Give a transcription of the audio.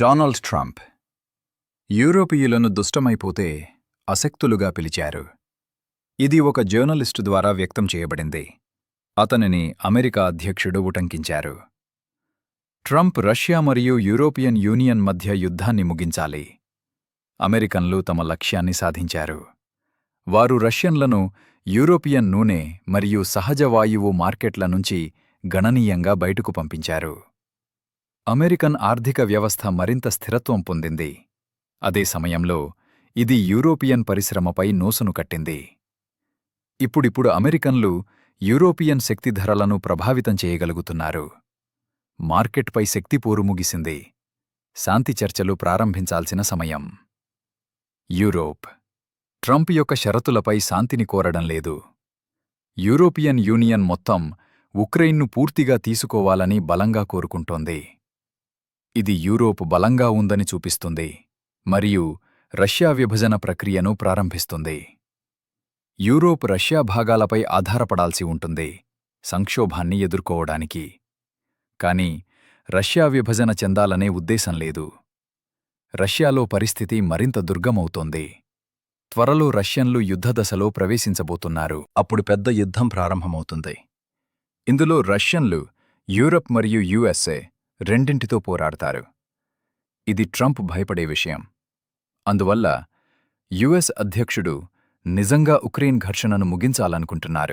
Donald Trump యూరోపీయులను దుష్టమైపోతే అశక్తులుగా పిలిచారు. ఇది ఒక జర్నలిస్టు ద్వారా వ్యక్తం చేయబడింది. అతనిని అమెరికా అధ్యక్షుడు ఉటంకించారు. ట్రంప్ రష్యా మరియు యూరోపియన్ యూనియన్ మధ్య యుద్ధాన్ని ముగించాలి. అమెరికన్లు తమ లక్ష్యాన్ని సాధించారు. వారు రష్యన్లను యూరోపియన్ నూనె మరియు సహజ వాయువు మార్కెట్ల నుంచి గణనీయంగా బయటకు పంపించారు. అమెరికన్ ఆర్థిక వ్యవస్థ మరింత స్థిరత్వం పొందింది. అదే సమయంలో ఇది యూరోపియన్ పరిశ్రమపై నోసును కట్టింది. ఇప్పుడిప్పుడు అమెరికన్లు యూరోపియన్ శక్తి ధరలను ప్రభావితం చేయగలుగుతున్నారు. మార్కెట్పై శక్తి పోరు ముగిసింది. శాంతి చర్చలు ప్రారంభించాల్సిన సమయం. యూరోప్. ట్రంప్ యొక్క షరతులపై శాంతిని కోరడం లేదు. యూరోపియన్ యూనియన్ మొత్తం ఉక్రెయిన్ను పూర్తిగా తీసుకోవాలని బలంగా కోరుకుంటోంది. ఇది యూరోప్ బలంగా ఉందని చూపిస్తుంది మరియు రష్యా విభజన ప్రక్రియను ప్రారంభిస్తుంది. యూరోప్ రష్యా భాగాలపై ఆధారపడాల్సి ఉంటుంది సంక్షోభాన్ని ఎదుర్కోవడానికి. కాని రష్యా విభజన చెందాలనే ఉద్దేశం లేదు. రష్యాలో పరిస్థితి మరింత దుర్గమవుతోంది. త్వరలో రష్యన్లు యుద్ధదశలో ప్రవేశించబోతున్నారు. అప్పుడు పెద్ద యుద్ధం ప్రారంభమవుతుంది. ఇందులో రష్యన్లు యూరప్ మరియు యుఎస్ఏ రెండింటితో పోరాడతారు. ఇది ట్రంప్ భయపడే విషయం. అందువల్ల యుఎస్ అధ్యక్షుడు నిజంగా ఉక్రెయిన్ ఘర్షణను ముగించాలనుకుంటున్నారు.